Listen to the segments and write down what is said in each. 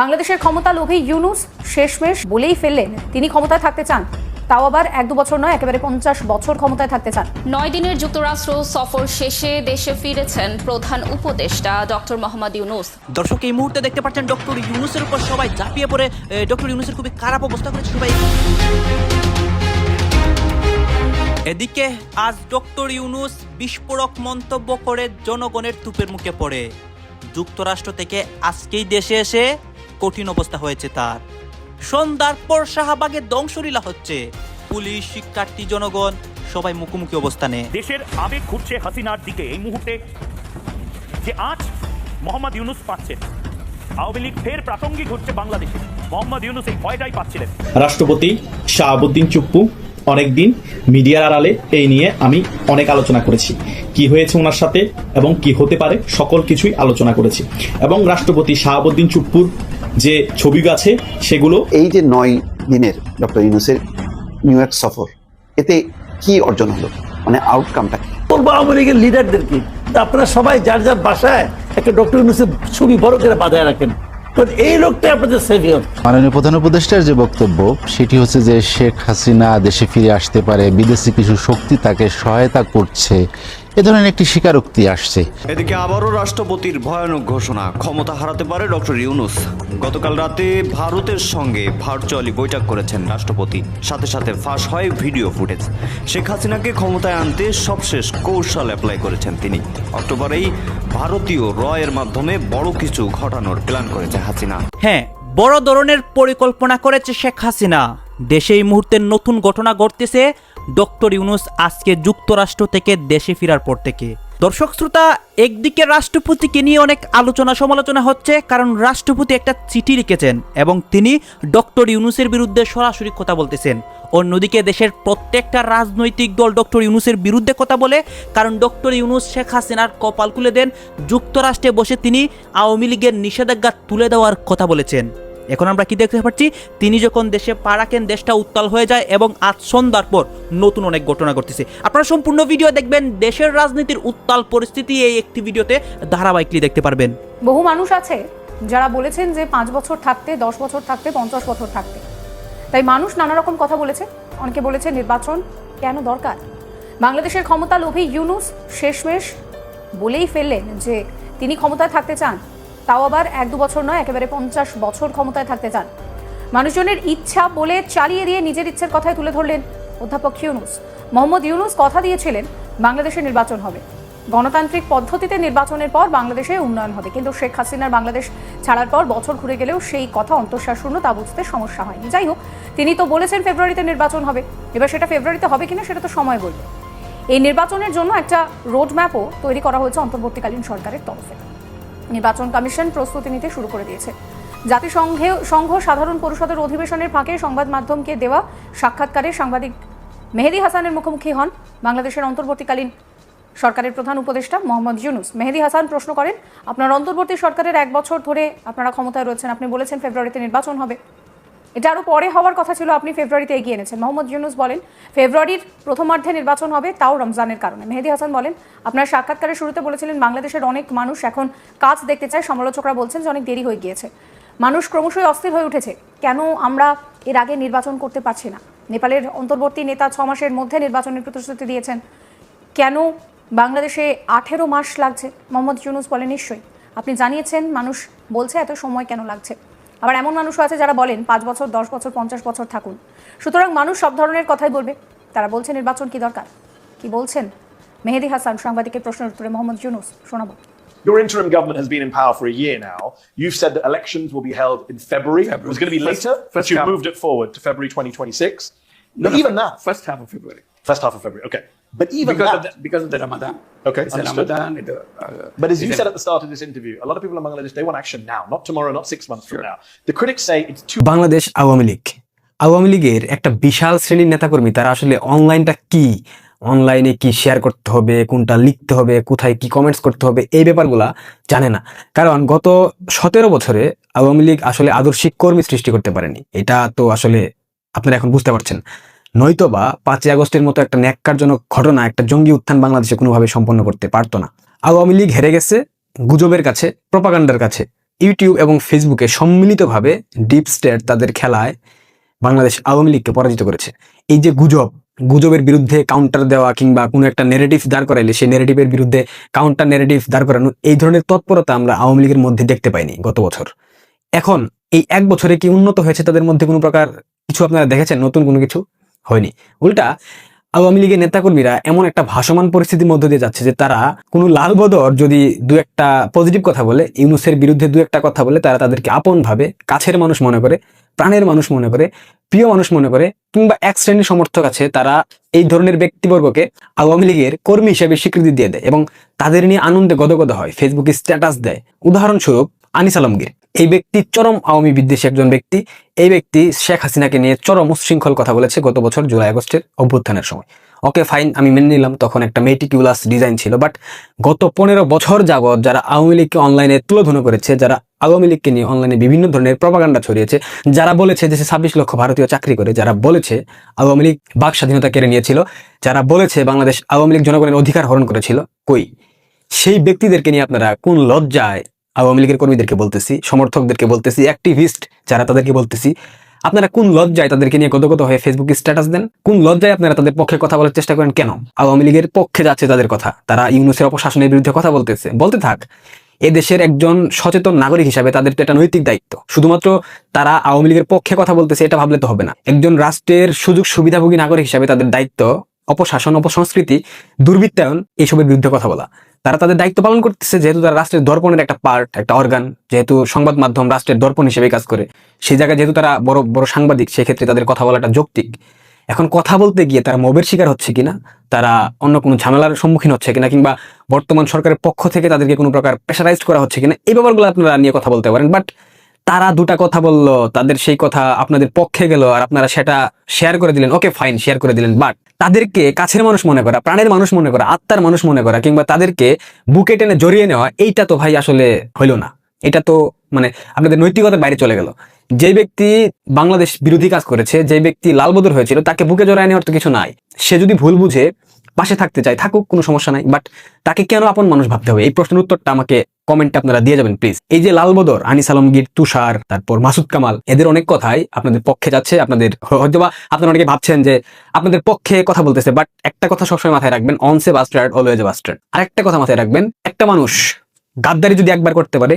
বাংলাদেশের ক্ষমতা লোভী ইউনুস শেষমেশ বলেই ফেললেন তিনি ক্ষমতায় থাকতে চান। তাও আবার এক দু বছর নয় একেবারে পঞ্চাশ বছর ক্ষমতায় থাকতে চান। নয় দিনের যুক্তরাষ্ট্র সফর শেষে দেশে ফিরেছেন প্রধান উপদেষ্টা ডক্টর মোহাম্মদ ইউনুস। দর্শক এই মুহূর্তে দেখতে পাচ্ছেন ডক্টর ইউনুসের উপর সবাই ঝাঁপিয়ে পড়ে। ডক্টর ইউনুসের খুবই খারাপ অবস্থা করেছে সবাই। এদিকে আজ ডক্টর ইউনুস বিস্ফোরক মন্তব্য করে জনগণের তুপের মুখে পড়ে। যুক্তরাষ্ট্র থেকে আজকেই দেশে এসে কঠিন অবস্থা হয়েছে তার। সন্ধ্যার পর শাহবাগের ধ্বংসলীলা হচ্ছে। পুলিশ শিক্ষার্থী জনগণ সবাই মুখোমুখি অবস্থানে। দেশের আবেগ ঘুরছে হাসিনার দিকে এই মুহূর্তে যে আজ মোহাম্মদ ইউনুস পাচ্ছেন। আওয়ামী লীগ ফের প্রাসঙ্গিক হচ্ছে বাংলাদেশে। মোহাম্মদ ইউনুস এই ভয়টাই পাচ্ছিলেন। রাষ্ট্রপতি শাহাবুদ্দিন চুপ্পু অনেকদিন মিডিয়ার আড়ালে এই নিয়ে আমি অনেক আলোচনা করেছি। কি হয়েছে ওনার সাথে এবং কি হতে পারে সকল কিছুই আলোচনা করেছি। এবং রাষ্ট্রপতি শাহাবুদ্দিন চুপ্পুর যে ছবি আছে সেগুলো এই যে নয় দিনের ডক্টর ইউনুসের নিউ ইয়র্ক সফর এতে কি অর্জন হলো? মানে আউটকামটা কি? বলব আওয়ামী লীগের লিডারদেরকে তা আপনারা সবাই যার যার বাসায় একটা ডক্টর ইউনুসের ছবি বড় করে বাজায় রাখেন। এই লোকটাই আপনাদের সেভিয়র মাননীয় প্রধান উপদেষ্টার যে বক্তব্য, সেটি হচ্ছে যে শেখ হাসিনা দেশে ফিরে আসতে পারে, বিদেশি কিছু শক্তি তাকে সহায়তা করছে। এ ধরনের একটি স্বীকারোক্তি আসছে। এদিকে আবারও রাষ্ট্রপতির ভয়ানক ঘোষণা ক্ষমতা হারাতে পারে ডক্টর ইউনুস। গতকাল রাতে ভারতের সঙ্গে ভার্চুয়ালি বৈঠক করেছেন রাষ্ট্রপতি। সাথে সাথে ফাঁস হয় ভিডিও ফুটেজ। শেখ হাসিনাকে ক্ষমতায় আনতে সবশেষ কৌশল অ্যাপ্লাই করেছেন তিনি। অক্টোবরেই ভারতীয় রয়ের মাধ্যমে বড় কিছু ঘটানোর প্ল্যান করেছে হাসিনা। হ্যাঁ বড় ধরনের পরিকল্পনা করেছে শেখ হাসিনা। দেশে এই মুহূর্তে নতুন ঘটনা ঘটতেছে ডক্টর ইউনুস আজকে যুক্তরাষ্ট্র থেকে দেশে ফেরার পর থেকে। দর্শক শ্রোতা, একদিকে রাষ্ট্রপতিকে নিয়ে অনেক আলোচনা সমালোচনা হচ্ছে, কারণ রাষ্ট্রপতি একটা চিঠি লিখেছেন এবং তিনি ডক্টর ইউনুসের বিরুদ্ধে সরাসরি কথা বলতেছেন। অন্যদিকে দেশের প্রত্যেকটা রাজনৈতিক দল ডক্টর ইউনুসের বিরুদ্ধে কথা বলে, কারণ ডক্টর ইউনুস শেখ হাসিনার কপাল খুলে দেন, যুক্তরাষ্ট্রে বসে তিনি আওয়ামী লীগের নিষেধাজ্ঞা তুলে দেওয়ার কথা বলেছেন। এখন আমরা কি দেখতে পাচ্ছি? তিনি যখন দেশে পা রাখেন, দেশটা উত্তাল হয়ে যায় এবং আজ সন্ধ্যার পর নতুন অনেক ঘটনা ঘটতেছে। আপনারা সম্পূর্ণ ভিডিও দেখবেন, দেশের রাজনীতির উত্তাল পরিস্থিতি এই একটি ভিডিওতে ধারাবাহিকলি দেখতে পারবেন। বহু মানুষ আছে যারা বলেছেন যে পাঁচ বছর থাকতে, দশ বছর থাকতে, পঞ্চাশ বছর থাকতে। তাই মানুষ নানা রকম কথা বলেছে। অনেকে বলেছে নির্বাচন কেন দরকার? বাংলাদেশের ক্ষমতা লোভী ইউনুস শেষমেশ বলেই ফেললেন যে তিনি ক্ষমতায় থাকতে চান। তাও আবার এক দু বছর নয়, একেবারে পঞ্চাশ বছর ক্ষমতায় থাকতে চান। মানুষজনের ইচ্ছা বলে চালিয়ে দিয়ে নিজের ইচ্ছের কথাই তুলে ধরলেন অধ্যাপক ইউনুস। মোহাম্মদ ইউনুস কথা দিয়েছিলেন, বাংলাদেশে নির্বাচন হবে। গণতান্ত্রিক পদ্ধতিতে নির্বাচনের পর বাংলাদেশে উন্নয়ন হবে। কিন্তু শেখ হাসিনার বাংলাদেশ ছাড়ার পর বছর ঘুরে গেলেও সেই কথা অন্তঃশ্বাসূন্য তা বুঝতে সমস্যা হয়নি। যাই হোক, তিনি তো বলেছেন ফেব্রুয়ারিতে নির্বাচন হবে। এবার সেটা ফেব্রুয়ারিতে হবে কিনা সেটা তো সময় বলবে। এই নির্বাচনের জন্য একটা রোড ম্যাপও তৈরি করা হয়েছে অন্তর্বর্তীকালীন সরকারের তরফে। নির্বাচন কমিশন প্রস্তুতি নিতে শুরু করে দিয়েছে। জাতিসংঘে সংঘ সাধারণ পরিষদের অধিবেশনের ফাঁকে সংবাদ মাধ্যমকে দেওয়া সাক্ষাৎকারে সাংবাদিক মেহেদি হাসানের মুখোমুখি হন বাংলাদেশের অন্তর্বর্তীকালীন সরকারের প্রধান উপদেষ্টা মোহাম্মদ ইউনুস। মেহেদি হাসান প্রশ্ন করেন, আপনার অন্তর্বর্তী সরকারের এক বছর ধরে আপনারা ক্ষমতায় রয়েছেন, আপনি বলেছেন ফেব্রুয়ারিতে নির্বাচন হবে। এটা আরও পরে হওয়ার কথা ছিল, আপনি ফেব্রুয়ারিতে এগিয়ে এনেছেন। মোহাম্মদ ইউনুস বলেন, ফেব্রুয়ারির প্রথমার্ধে নির্বাচন হবে তাও রমজানের কারণে। মেহেদি হাসান বলেন, আপনার সাক্ষাৎকারের শুরুতে বলেছিলেন, বাংলাদেশের অনেক মানুষ এখন কাজ দেখতে চায়। সমালোচকরা বলছেন যে অনেক দেরি হয়ে গিয়েছে। মানুষ ক্রমশই অস্থির হয়ে উঠেছে। কেন আমরা এর আগে নির্বাচন করতে পারছি না? নেপালের অন্তর্বর্তী নেতা ছ মাসের মধ্যে নির্বাচনের প্রতিশ্রুতি দিয়েছেন। কেন বাংলাদেশে আঠেরো মাস লাগছে? মোহাম্মদ ইউনুস বলেন, নিশ্চয়ই। আপনি জানিয়েছেন, মানুষ বলছে এত সময় কেন লাগছে? আবার এমন মানুষও আছে যারা বলেন পাঁচ বছর দশ বছর পঞ্চাশ বছর থাকুন সুতরাং মানুষ সব ধরনের কথাই বলবে তারা বলছে নির্বাচন কি দরকার কি বলছেন মেহেদি হাসান সাংবাদিকের প্রশ্নের উত্তরে মোহাম্মদ ইউনুস শোনাবো Your interim government has been in power for a year now. You've said that elections will be held in February. February. It was going to be First- later, but first you half. moved it forward to February 2026. No, no, even that, First half of February. First half of February, okay. But even because, that, of the, because of the Ramadan. Okay, It's understood. Ramadan. It, uh, but as you said at the start of this interview, a lot of people in Bangladesh, they want action now, not tomorrow, not six months sure. from now. The critics say it's too Bangladesh Awami League Awami লীগের একটা বিশাল শ্রেণির নেতাকর্মী তারা আসলে অনলাইনটা কি অনলাইনে কি শেয়ার করতে হবে কোনটা লিখতে হবে কোথায় কি কমেন্টস করতে হবে এই ব্যাপারগুলা জানে না কারণ গত সতেরো বছরে আওয়ামী লীগ আসলে আদর্শিক কর্মী সৃষ্টি করতে পারেনি এটা তো আসলে আপনারা এখন বুঝতে পারছেন নয়তোবা পাঁচই আগস্টের মতো একটা ন্যাক্কারজনক ঘটনা, একটা জঙ্গি উত্থান বাংলাদেশে কোনোভাবে সম্পন্ন করতে পারতো না। আওয়ামী লীগ হেরে গেছে গুজবের কাছে, প্রপাগান্ডার কাছে। ইউটিউব এবং ফেসবুকে সম্মিলিতভাবে ডিপ স্টেট তাদের খেলায় বাংলাদেশ আওয়ামী লীগকে পরাজিত করেছে। এই যে গুজব, গুজবের বিরুদ্ধে কাউন্টার দেওয়া কিংবা কোনো একটা নেগেটিভ দাঁড় করাইলে সেই নেগেটিভের বিরুদ্ধে কাউন্টার নেগেটিভ দাঁড় করানো, এই ধরনের তৎপরতা আমরা আওয়ামী লীগের মধ্যে দেখতে পাইনি গত বছর। এখন এই এক বছরে কি উন্নত হয়েছে তাদের মধ্যে কোনো প্রকার কিছু আপনারা দেখেছেন? নতুন কোনো কিছু? হয়নি। উল্টা আওয়ামী লীগের নেতাকর্মীরা এমন একটা ভাসমান পরিস্থিতির মধ্য দিয়ে যাচ্ছে যে তারা কোনো লাল বদর যদি দু একটা পজিটিভ কথা বলে, ইউনুসের বিরুদ্ধে দু একটা কথা বলে, তারা তাদেরকে আপন ভাবে, কাছের মানুষ মনে করে, প্রাণের মানুষ মনে করে, প্রিয় মানুষ মনে করে, কিংবা এক শ্রেণির সমর্থক আছে, তারা এই ধরনের ব্যক্তিবর্গকে আওয়ামী লীগের কর্মী হিসেবে স্বীকৃতি দিয়ে দেয় এবং তাদের নিয়ে আনন্দে গদগদ হয় ফেসবুকে স্ট্যাটাস দেয়। উদাহরণস্বরূপ আনিস আলমগীর। এই ব্যক্তি চরম আওয়ামী বিদ্বেষী একজন ব্যক্তি। এই ব্যক্তি শেখ হাসিনাকে নিয়ে চরম উচ্ছৃঙ্খল কথা বলেছে গত বছর জুলাই আগস্টের অভ্যুত্থানের সময়। ওকে, ফাইন, আমি মেনে নিলাম, তখন একটা মেটিকিউলাস ডিজাইন ছিল, বাট গত পনেরো বছর যাবৎ যারা আওয়ামী লীগকে অনলাইনে তুলোধুনো করেছে, যারা আওয়ামী লীগকে নিয়ে অনলাইনে বিভিন্ন ধরনের প্রপাগান্ডা ছড়িয়েছে, যারা বলেছে দেশে ছাব্বিশ লক্ষ ভারতীয় চাকরি করে, যারা বলেছে আওয়ামী লীগ বাক স্বাধীনতা কেড়ে নিয়েছিল, যারা বলেছে বাংলাদেশ আওয়ামী লীগ জনগণের অধিকার হরণ করেছিল, কই? সেই ব্যক্তিদেরকে নিয়ে আপনারা কোন লজ্জায় আওয়ামী লীগের কর্মীদেরকে বলতেছি, সমর্থকদেরকে বলতেছি অ্যাক্টিভিস্ট যারা তাদেরকে বলতেছি, আপনারা কোন লজ্জায় তাদেরকে নিয়ে গদগদ হয়ে ফেসবুকে স্ট্যাটাস দেন? কোন লজ্জায় আপনারা তাদের পক্ষে কথা বলার চেষ্টা করেন কেন? আওয়ামী লীগের পক্ষে যাচ্ছে তাদের কথা। তারা ইউনুসের অপশাসনের বিরুদ্ধে কথা বলতেছে। বলতে থাক এ দেশের একজন সচেতন নাগরিক হিসাবে তাদের তো একটা নৈতিক দায়িত্ব। শুধুমাত্র তারা আওয়ামী লীগের পক্ষে কথা বলতেছে, এটা ভাবলে তো হবে না। একজন রাষ্ট্রের সুযোগ সুবিধাভোগী নাগরিক হিসাবে তাদের দায়িত্ব অপশাসন, অপসংস্কৃতি, দুর্বৃত্তায়ন এইসবের বিরুদ্ধে কথা বলা। তারা তাদের দায়িত্ব পালন করতেছে, যেহেতু তারা রাষ্ট্রের দর্পণের একটা পার্ট একটা অর্গান যেহেতু সংবাদ মাধ্যম রাষ্ট্রের দর্পণ হিসেবে কাজ করে। সেই জায়গায় যেহেতু তারা বড় বড় সাংবাদিক, সেক্ষেত্রে তাদের কথা বলাটা যৌক্তিক। এখন কথা বলতে গিয়ে তারা মবের শিকার হচ্ছে কিনা, তারা অন্য কোনো ঝামেলার সম্মুখীন হচ্ছে কিনা, কিংবা বর্তমান সরকারের পক্ষ থেকে তাদেরকে কোনো প্রকার প্রেশারাইজ করা হচ্ছে কিনা, এই ব্যাপারগুলো আপনারা নিয়ে কথা বলতে পারেন। বাট তারা দুটা কথা বলল, তাদের সেই কথা আপনাদের পক্ষে গেল আর আপনারা সেটা শেয়ার করে দিলেন। ওকে ফাইন শেয়ার করে দিলেন। বাট তাদেরকে কাছের মানুষ মনে করা, প্রাণের মানুষ মনে করা, আত্মার মানুষ মনে করা কিংবা তাদেরকে বুকে টেনে জড়িয়ে নেওয়া, এইটা তো ভাই আসলে হইল না। এটা তো মানে আপনাদের নৈতিকতার বাইরে চলে গেল। যে ব্যক্তি বাংলাদেশ বিরোধী কাজ করেছে যে ব্যক্তি লালবদর হয়েছিল, তাকে বুকে জড়ায় নেওয়ার তো কিছু নাই। সে যদি ভুল বুঝে পাশে থাকতে চায় থাকুক, কোনো সমস্যা নাই। বাট তাকে কেন আপন মানুষ ভাবতে হবে? এই প্রশ্নের উত্তরটা আমাকে কমেন্টে আপনারা দিয়ে যাবেন প্লিজ এই যে লালবদর, আনিস আলমগীর তুষার, তারপর মাসুদ কামাল, এদের অনেক কথাই আপনাদের পক্ষে যাচ্ছে, আপনাদের হয়তো বা আপনারা অনেকে ভাবছেন যে আপনাদের পক্ষে কথা বলতেছে বাট একটা কথা সবসময় মাথায় রাখবেন once a bastard always bastard আর একটা কথা মাথায় রাখবেন, একটা মানুষ গাদ্দারি যদি একবার করতে পারে,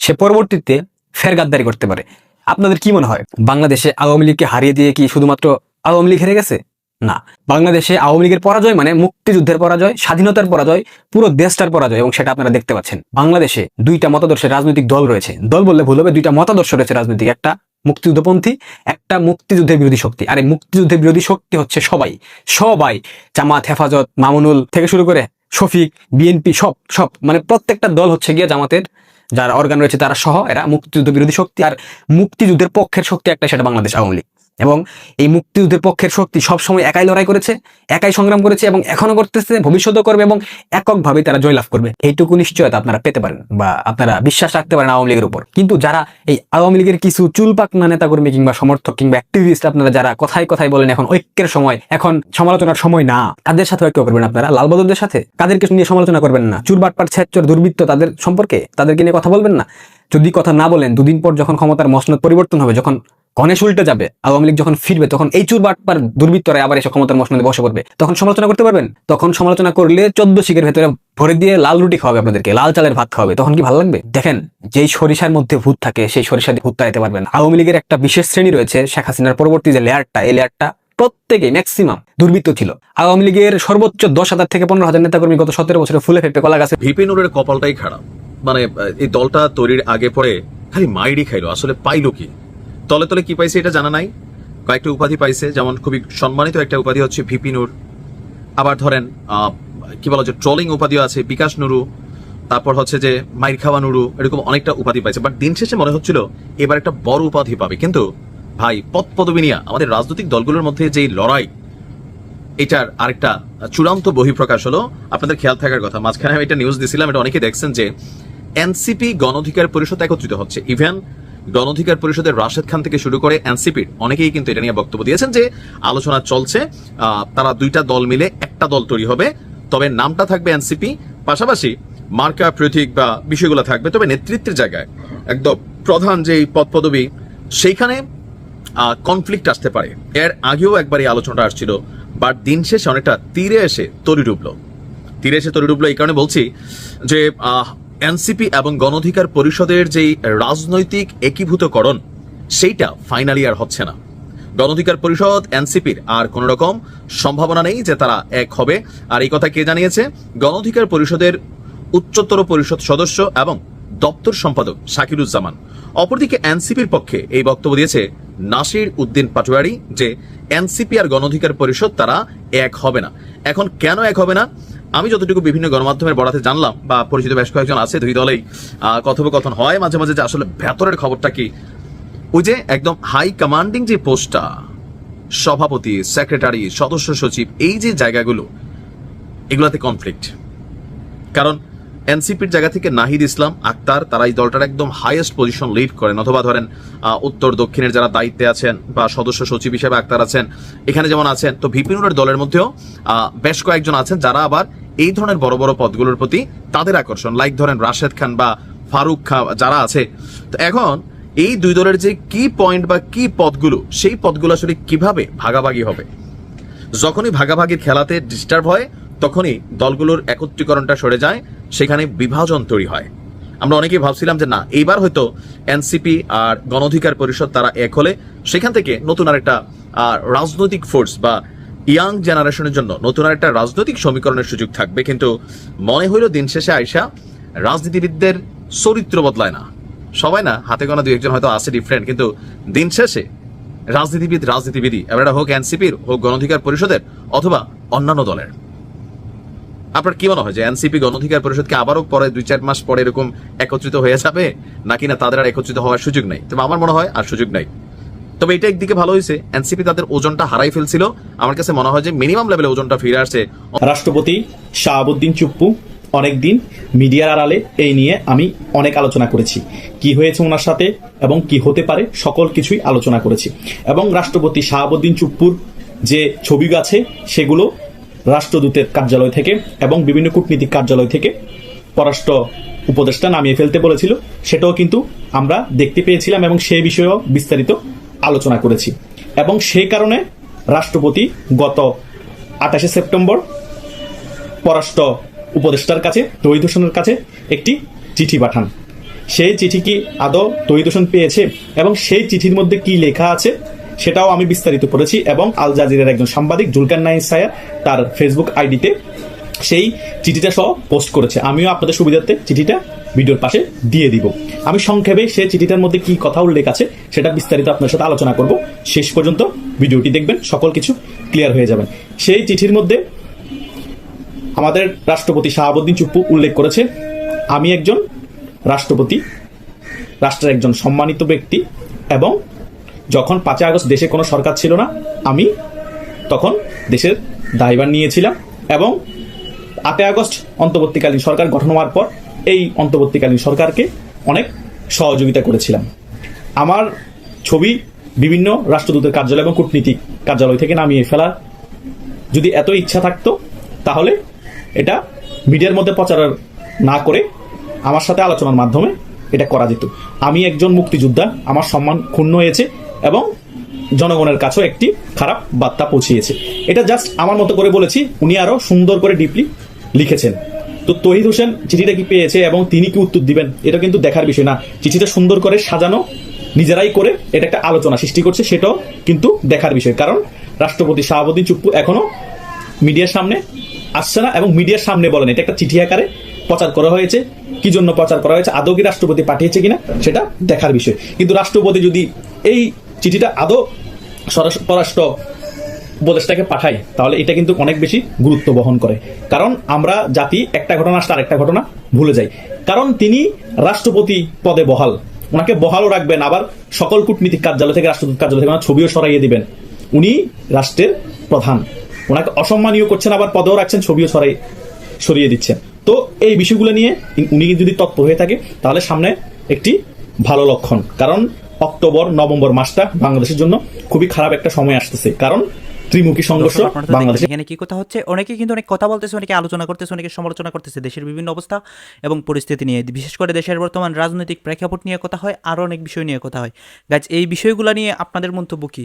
সে পরবর্তীতে ফের গাদ্দারি করতে পারে। আপনাদের কি মনে হয়, বাংলাদেশে আওয়ামী লীগকে হারিয়ে দিয়ে কি শুধুমাত্র আওয়ামী লীগ হেরে গেছে? না। বাংলাদেশে আওয়ামী লীগের পরাজয় মানে মুক্তিযুদ্ধের পরাজয়, স্বাধীনতার পরাজয়, পুরো দেশটার পরাজয় এবং সেটা আপনারা দেখতে পাচ্ছেন। বাংলাদেশে দুইটা মতাদর্শের রাজনৈতিক দল রয়েছে। দল বললে ভুল হবে, দুইটা মতাদর্শ রয়েছে রাজনৈতিক, একটা মুক্তিযুদ্ধপন্থী, একটা মুক্তিযুদ্ধের বিরোধী শক্তি। আর এই মুক্তিযুদ্ধের বিরোধী শক্তি হচ্ছে সবাই। সবাই, জামাত, হেফাজত, মামুনুল থেকে শুরু করে শফিক, বিএনপি, সব সব। মানে প্রত্যেকটা দল হচ্ছে গিয়ে জামাতের, যারা অর্গান রয়েছে তারা সহ, এরা মুক্তিযুদ্ধ বিরোধী শক্তি। আর মুক্তিযুদ্ধের পক্ষের শক্তি একটা, সেটা বাংলাদেশ আওয়ামী লীগ। এবং এই মুক্তিযুদ্ধের পক্ষের শক্তি সবসময় একাই লড়াই করেছে, একাই সংগ্রাম করেছে এবং এখনও করতেছে, ভবিষ্যতেও করবে এবং এককভাবে তারা জয়লাভ করবে। এইটুকু নিশ্চয়তা আপনারা পেতে পারেন বা আপনারা বিশ্বাস রাখতে পারেন আওয়ামী লীগের উপর। কিন্তু যারা এই আওয়ামী লীগের কিছু চুলপাকনা নেতাকর্মী কিংবা সমর্থক কিংবা অ্যাক্টিভিস্ট আপনারা যারা কথায় কথায় বলেন এখন ঐক্যের সময়, এখন সমালোচনার সময় না, তাদের সাথে ঐক্য করবেন আপনারা? লালবদলদের সাথে? তাদেরকে নিয়ে সমালোচনা করবেন না? চুরবাটপাট ছেচ্চর দুর্বৃত্ত তাদের সম্পর্কে? তাদেরকে নিয়ে কথা বলবেন না? যদি কথা না বলেন, দুদিন পর যখন ক্ষমতার মসনদ পরিবর্তন হবে, যখন গণেশ উল্টে যাবে, আওয়ামী লীগ যখন ফিরবে, তখন এই চুরবাটপার দুর্বৃত্তরা আবার এসে ক্ষমতার মসনদে বসে পড়বে। তখন সমালোচনা করতে পারবেন? তখন সমালোচনা করলে চোদ্দ শিখের ভেতরে ভরে দিয়ে লাল রুটি খাওয়াবে আপনাদেরকে, লাল চালের ভাত খাওয়াবে। তখন কি ভালো লাগবে? দেখেন, যেই সরিষার মধ্যে ভূত থাকে, সেই সরিষা দিয়ে ভূত তাড়াইতে পারবেন আওয়ামী লীগের একটা বিশেষ শ্রেণি রয়েছে, শেখ হাসিনার পরবর্তী যে লেয়ারটা, এই লেয়ারটা প্রত্যেকে ম্যাক্সিমাম দুর্বৃত্ত ছিল। আওয়ামী লীগের সর্বোচ্চ দশ হাজার থেকে পনেরো হাজার নেতাকর্মী গত সতেরো বছরে ফুলে ফেপে কলা গাছে ভিপিনুরের কপালটাই খারাপ। মানে এই দলটা তৈরির আগে পরে খালি মাইরি খাইলো, আসলে পাইলো কি? তলে তলে কি পাইছে এটা জানা নাই। কয়েকটা উপাধি পাইছে, যেমন খুবই সম্মানিত একটা উপাধি হচ্ছে ভিপিনুর আবার ধরেন কি বলা যে ট্রলিং উপাধিও আছে, বিকাশ নুরু, তারপর হচ্ছে যে মাইর খাওয়া নুরু, এরকম অনেকটা উপাধি পাইছে। বাট দিন শেষে মনে হচ্ছিল, এবার একটা বড় উপাধি পাবে। কিন্তু ভাই পদ পদবী নিয়ে আমাদের রাজনৈতিক দলগুলোর মধ্যে যে লড়াই, এটার আরেকটা চূড়ান্ত বহিঃপ্রকাশ হলো, আপনাদের খেয়াল থাকার কথা। মাঝখানে আমি একটা নিউজ দিছিলাম, এটা অনেকে দেখছেন যে এনসিপি গণ অধিকার পরিষদ একত্রিত হচ্ছে। ইভেন গণ অধিকার পরিষদের রাশেদ খান থেকে শুরু করে এনসিপির অনেকেই কিন্তু এটা নিয়ে বক্তব্য দিয়েছেন যে আলোচনা চলছে তারা দুইটা দল মিলে একটা দল তৈরি হবে, তবে নামটা থাকবে এনসিপি, পাশাপাশি মার্কা প্রতীক বা বিষয়গুলো থাকবে, তবে নেতৃত্বের জায়গায় একদম প্রধান যে পদ পদবি, সেইখানে কনফ্লিক্ট আসতে পারে। এর আগেও একবার এই আলোচনাটা আসছিল বাট দিন শেষে অনেকটা তীরে এসে তরি ডুবলো। তীরে এসে তরি ডুবলো এই কারণে বলছি যে এনসিপি এবং গণঅধিকার পরিষদের যেই রাজনৈতিক একীভূতকরণ, সেইটা ফাইনালি আর হচ্ছে না। গণঅধিকার পরিষদ, এনসিপির আর কোন রকম সম্ভাবনা নেই যে তারা এক হবে। আর এই কথা কে জানিয়েছে? গণঅধিকার পরিষদের উচ্চতর পরিষদ সদস্য এবং দপ্তর সম্পাদক শাকিরুজ্জামান। অপরদিকে এনসিপির পক্ষে এই বক্তব্য দিয়েছে নাসির উদ্দিন পাটোয়ারি যে এনসিপি আর গণঅধিকার পরিষদ তারা এক হবে না। এখন কেন এক হবে না? আমি যতটুকু বিভিন্ন গণমাধ্যমের বরাতে জানলাম বা পরিচিত বেশ কয়েকজন আছে, দুই দলেই কথোপকথন হয় মাঝে মাঝে যে আসলে ভেতরের খবরটা কি? ওই যে একদম হাই কমান্ডিং যে পোস্টটা সভাপতি সেক্রেটারি সদস্য সচিব, এই যে জায়গাগুলো, এগুলাতে কনফ্লিক্ট কারণ এনসিপির জায়গা থেকে নাহিদ ইসলাম আক্তার, তারা এই দলটার একদম হাইয়েস্ট পজিশন লিড করেন। অথবা ধরেন উত্তর দক্ষিণের যারা দায়িত্বে আছেন বা সদস্য সচিব হিসেবে আক্তার আছেন, এখানে যেমন আছেন, তো ভিপিনুরের দলের মধ্যেও বেশ কয়েকজন আছেন যারা আবার এই ধরনের বড় বড় পদগুলোর প্রতি তাদের আকর্ষণ। লাইক ধরেন, রাশেদ খান বা ফারুক খান যারা আছে। তো এখন এই দুই দলের যে কি পয়েন্ট বা কি পদগুলো, সেই পদগুলো আসলে কীভাবে ভাগাভাগি হবে? যখনই ভাগাভাগির খেলাতে ডিস্টার্ব হয় তখনই দলগুলোর একত্রীকরণটা সরে যায় সেখানে বিভাজন তৈরি হয়। আমরা অনেকেই ভাবছিলাম যে না এইবার হয়তো এনসিপি আর গণঅধিকার পরিষদ তারা এক হলে সেখান থেকে নতুন আরেকটা আহ, রাজনৈতিক ফোর্স বা ইয়াং জেনারেশনের জন্য নতুন আর একটা রাজনৈতিক সমীকরণের সুযোগ থাকবে। কিন্তু মনে হইল দিন শেষে আইসা রাজনীতিবিদদের চরিত্র বদলায় না। সবাই না হাতে গোনা দুই একজন হয়তো আছে ডিফারেন্ট কিন্তু দিন শেষে রাজনীতিবিদ রাজনীতিবিদই। এবার হোক এনসিপির হোক গণঅধিকার পরিষদের অথবা অন্যান্য দলের। আপনার কি মনে হয় যে এনসিপি গণঅধিকার পরিষদকে আবারও পরে দুই চার মাস পরে এরকম একত্রিত হয়ে যাবে? নাকি না তাদের আর একত্রিত হওয়ার সুযোগ নেই। তবে আমার মনে হয় আর সুযোগ নাই। তবে এটা একদিকে ভালো হয়েছে, এনসিপি তাদের ওজনটা হারাই ফেলছিল। আমার কাছে মনে হয় যে মিনিমাম লেভেলে ওজনটা ফিরে আসছে। রাষ্ট্রপতি শাহাবুদ্দিন চুপ্পু অনেকদিন মিডিয়ার আড়ালে এই নিয়ে আমি অনেক আলোচনা করেছি। কি হয়েছে ওনার সাথে এবং কি হতে পারে সকল কিছুই আলোচনা করেছি। এবং রাষ্ট্রপতি শাহাবুদ্দিন চুপ্পুর যে ছবি আছে, সেগুলো রাষ্ট্রদূতের কার্যালয় থেকে এবং বিভিন্ন কূটনীতিক কার্যালয় থেকে পররাষ্ট্র উপদেষ্টা নামিয়ে ফেলতে বলেছিল। সেটাও কিন্তু আমরা দেখতে পেয়েছিলাম এবং সেই বিষয়েও বিস্তারিত আলোচনা করেছি। এবং সেই কারণে রাষ্ট্রপতি গত আঠাশে সেপ্টেম্বর পররাষ্ট্র উপদেষ্টার কাছে তহিদ হোসেনের কাছে একটি চিঠি পাঠান। সেই চিঠি কি আদৌ তহিদ হোসেন পেয়েছে? এবং সেই চিঠির মধ্যে কি লেখা আছে? সেটাও আমি বিস্তারিত পড়েছি এবং আল জাজিরের একজন সাংবাদিক জুলকান নাইন সায়া তার ফেসবুক আইডিতে সেই চিঠিটা সহ পোস্ট করেছে। আমিও আপনাদের সুবিধার্থে চিঠিটা ভিডিওর পাশে দিয়ে দিব। আমি সংক্ষেপে সেই চিঠিটার মধ্যে কি কথা উল্লেখ আছে সেটা বিস্তারিত আপনার সাথে আলোচনা করব। শেষ পর্যন্ত ভিডিওটি দেখবেন, সকল কিছু ক্লিয়ার হয়ে যাবেন সেই চিঠির মধ্যে আমাদের রাষ্ট্রপতি শাহাবুদ্দিন চুপ্পু উল্লেখ করেছে, আমি একজন রাষ্ট্রপতি, রাষ্ট্রের একজন সম্মানিত ব্যক্তি এবং যখন পাঁচই আগস্ট দেশে কোনো সরকার ছিল না, আমি তখন দেশের দায়ভার নিয়েছিলাম এবং আটই আগস্ট অন্তর্বর্তীকালীন সরকার গঠন হওয়ার পর এই অন্তর্বর্তীকালীন সরকারকে অনেক সহযোগিতা করেছিলাম। আমার ছবি বিভিন্ন রাষ্ট্রদূতের কার্যালয় এবং কূটনীতিক কার্যালয় থেকে নামিয়ে ফেলা যদি এত ইচ্ছা থাকতো, তাহলে এটা মিডিয়ার মধ্যে প্রচার না করে আমার সাথে আলোচনার মাধ্যমে এটা করা যেত। আমি একজন মুক্তিযোদ্ধা, আমার সম্মান ক্ষুণ্ণ হয়েছে। এবং জনগণের কাছেও একটি খারাপ বার্তা পৌঁছিয়েছে। এটা জাস্ট আমার মতো করে বলেছি, উনি আরও সুন্দর করে ডিপলি লিখেছেন। তো তহিদ হোসেন চিঠিটা কি পেয়েছে এবং তিনি কি উত্তর দিবেন, এটা কিন্তু দেখার বিষয় না। চিঠিটা সুন্দর করে সাজানো, নিজেরাই করে এটা একটা আলোচনা সৃষ্টি করছে, সেটাও কিন্তু দেখার বিষয়। কারণ রাষ্ট্রপতি শাহাবুদ্দিন চুপ্পু এখনও মিডিয়ার সামনে আসছে না এবং মিডিয়ার সামনে বলেন, এটা একটা চিঠি আকারে প্রচার করা হয়েছে। কি জন্য প্রচার করা হয়েছে? আদৌ কি রাষ্ট্রপতি পাঠিয়েছে কিনা, সেটা দেখার বিষয়। কিন্তু রাষ্ট্রপতি যদি এই চিঠিটা আদৌ পররাষ্ট্র উপদেষ্টাকে পাঠায়, তাহলে এটা কিন্তু অনেক বেশি গুরুত্ব বহন করে। কারণ আমরা জাতি, একটা ঘটনা আসলে আরেকটা ঘটনা ভুলে যাই। কারণ তিনি রাষ্ট্রপতি পদে বহাল। ওনাকে বহালও রাখবেন, আবার সকল কূটনীতিক কার্যালয় থেকে রাষ্ট্রদূত কার্যালয় থেকে ছবিও সরাইয়ে দিবেন। উনি রাষ্ট্রের প্রধান। ওনাকে অসম্মানীয় করছেন, আবার পদেও রাখছেন, ছবিও সরাই সরিয়ে দিচ্ছেন। তো এই বিষয়গুলো নিয়ে উনি যদি তৎপর হয়ে থাকে, তাহলে সামনে একটি ভালো লক্ষণ। কারণ অক্টোবর নভেম্বর মাসটা বাংলাদেশের জন্য খুবই খারাপ একটা সময় আসতেছে। কারণ ত্রিমুখী সংঘর্ষ বাংলাদেশে। এখানে কি কথা হচ্ছে। অনেকে কিন্তু অনেক কথা বলতেছে অনেকে আলোচনা করতেছে অনেকে সমালোচনা করতেছে। দেশের বিভিন্ন অবস্থা এবং পরিস্থিতি নিয়ে। বিশেষ করে দেশের বর্তমান রাজনৈতিক প্রেক্ষাপট নিয়ে কথা হয় আরও অনেক বিষয় নিয়ে কথা হয়। গাছ এই বিষয়গুলো নিয়ে আপনাদের মন্তব্য কি?